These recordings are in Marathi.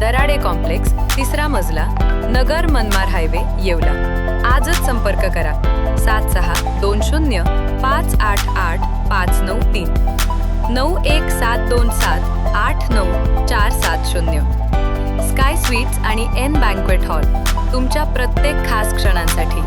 दराडे कॉम्प्लेक्स तिसरा मजला नगर मनमार हायवे येवला. आजच संपर्क करा. सात सहा दोन शून्य पाच आठ आठ पाच नऊ तीन. नऊ एक सात दोन सात आठ नऊ चार सात शून्य. स्काय स्वीट्स आणि एन बँक्वेट हॉल तुमच्या प्रत्येक खास क्षणांसाठी.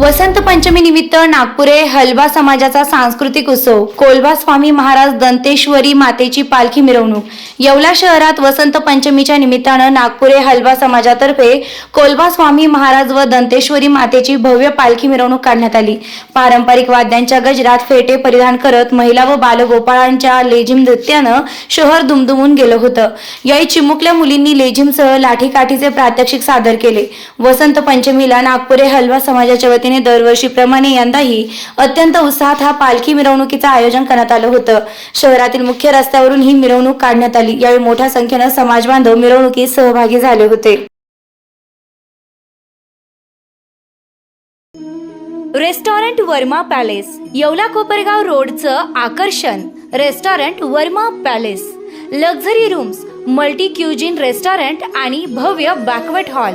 वसंत पंचमी निमित्त नागपुरे हलवा समाजाचा सांस्कृतिक उत्सव. कोलबा स्वामी महाराज दंतेश्वरी मातेची पालखी मिरवणूक. येवला शहरात वसंत पंचमीच्या निमित्तानं नागपुरे हलवा समाजातर्फे कोलबा स्वामी महाराज व दंतेश्वरी मातेची भव्य पालखी मिरवणूक काढण्यात आली. पारंपरिक वाद्यांच्या गजरात फेटे परिधान करत महिला व बालगोपाळांच्या लेझिम नृत्यानं शहर दुमदुमून गेलं होतं. याही चिमुकल्या मुलींनी लेझिमसह लाठीकाठीचे प्रात्यक्षिक सादर केले. वसंत पंचमीला नागपुरे हलवा समाजाच्या वतीने दरवर्षीप्रमाणे यंदाही अत्यंत उत्साहात हा पालखी मिरवणुकीचं आयोजन करण्यात आलं होतं. शहरातील मुख्य रस्त्यावरून ही मिरवणूक काढण्यात आली. यावेळी मोठ्या संख्येनं समाज बांधव मिरवणुकीत सहभागी झाले होते. रेस्टॉरंट वर्मा पॅलेस येवला कोपरगाव रोडचं आकर्षण. Restaurant Verma palace luxury rooms multi cuisine restaurant आणि भव्य banquet hall.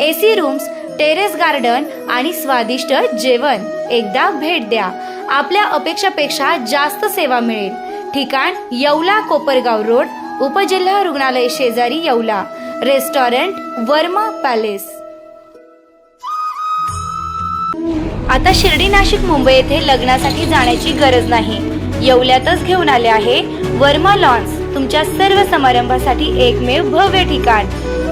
AC rooms terrace garden आणि स्वादिष्ट जेवण. एकदा भेट द्या. आपल्या अपेक्षापेक्षा जास्त सेवा मिळेल. ठिकाण येवला कोपरगाव रोड उपजिल्हा रुग्णालय शेजारी येवला. Restaurant Verma palace. आता शिर्डी नाशिक मुंबई येथे लग्नासाठी जाण्याची गरज नाही. येवल्यातच घेऊन आले आहे वर्मा लॉन्स तुमच्या सर्व समारंभासाठी एकमेव भव्य ठिकाण.